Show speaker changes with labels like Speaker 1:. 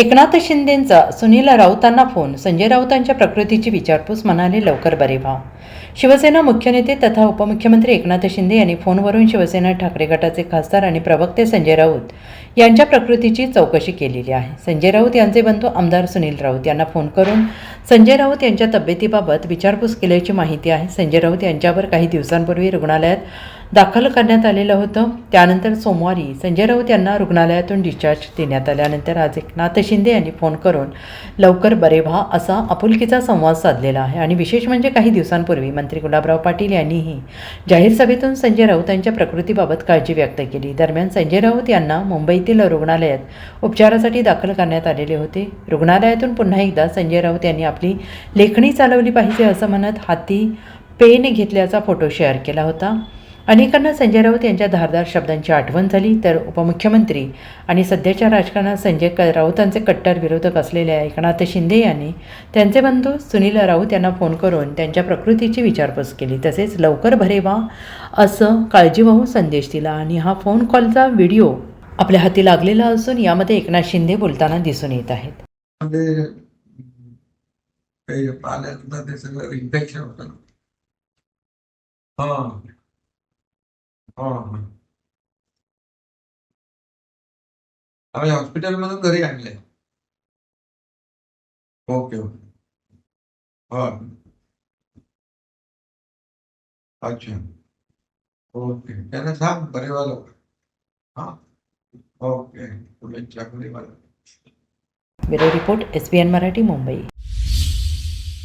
Speaker 1: एकनाथ शिंदेंचा सुनील राऊतांना फोन संजय राऊतांच्या प्रकृतीची विचारपूस म्हणाले लवकर बरे व्हा. शिवसेना मुख्य नेते तथा उपमुख्यमंत्री एकनाथ शिंदे यांनी फोनवरून शिवसेना ठाकरे गटाचे खासदार आणि प्रवक्ते संजय राऊत यांच्या प्रकृतीची चौकशी केलेली आहे. संजय राऊत यांचे बंधू आमदार सुनील राऊत यांना फोन करून संजय राऊत यांच्या तब्येतीबाबत विचारपूस केल्याची माहिती आहे. संजय राऊत यांच्यावर काही दिवसांपूर्वी रुग्णालयात दाखल करण्यात आलेलं होतं. त्यानंतर सोमवारी संजय राऊत यांना रुग्णालयातून डिस्चार्ज देण्यात आल्यानंतर आज एकनाथ शिंदे यांनी फोन करून लवकर बरे व्हा असा आपुलकीचा संवाद साधलेला आहे. आणि विशेष म्हणजे काही दिवसांपूर्वी मंत्री गुलाबराव पाटील यांनीही जाहीर सभेतून संजय राऊत यांच्या प्रकृतीबाबत काळजी व्यक्त केली. दरम्यान संजय राऊत यांना मुंबईतील रुग्णालयात उपचारासाठी दाखल करण्यात आलेले होते. रुग्णालयातून पुन्हा एकदा संजय राऊत यांनी आपली लेखणी चालवली पाहिजे असं म्हणत हाती पेन घेतल्याचा फोटो शेअर केला होता. अनेकांना संजय राऊत यांच्या धारदार शब्दांची आठवण झाली तर उपमुख्यमंत्री आणि सध्याच्या राजकारणात संजय क राऊतांचे कट्टर विरोधक असलेल्या एकनाथ शिंदे यांनी त्यांचे बंधू सुनील राऊत यांना फोन करून त्यांच्या प्रकृतीची विचारपूस केली. तसेच लवकर भरे व्हा असं काळजीवाहू संदेश दिला आणि हा फोन कॉलचा व्हिडिओ आपल्या हाती लागलेला असून यामध्ये एकनाथ शिंदे बोलताना दिसून येत आहेत.
Speaker 2: ते सगळं इन्फेक्शन होतं ना. हा. आम्ही हॉस्पिटलमधून घरी आणले ओके ओके अच्छा। ओके त्यांना सांग परिवार लोक ओके पुढे चाकरी मला
Speaker 1: bureau report SBN Marathi, Mumbai.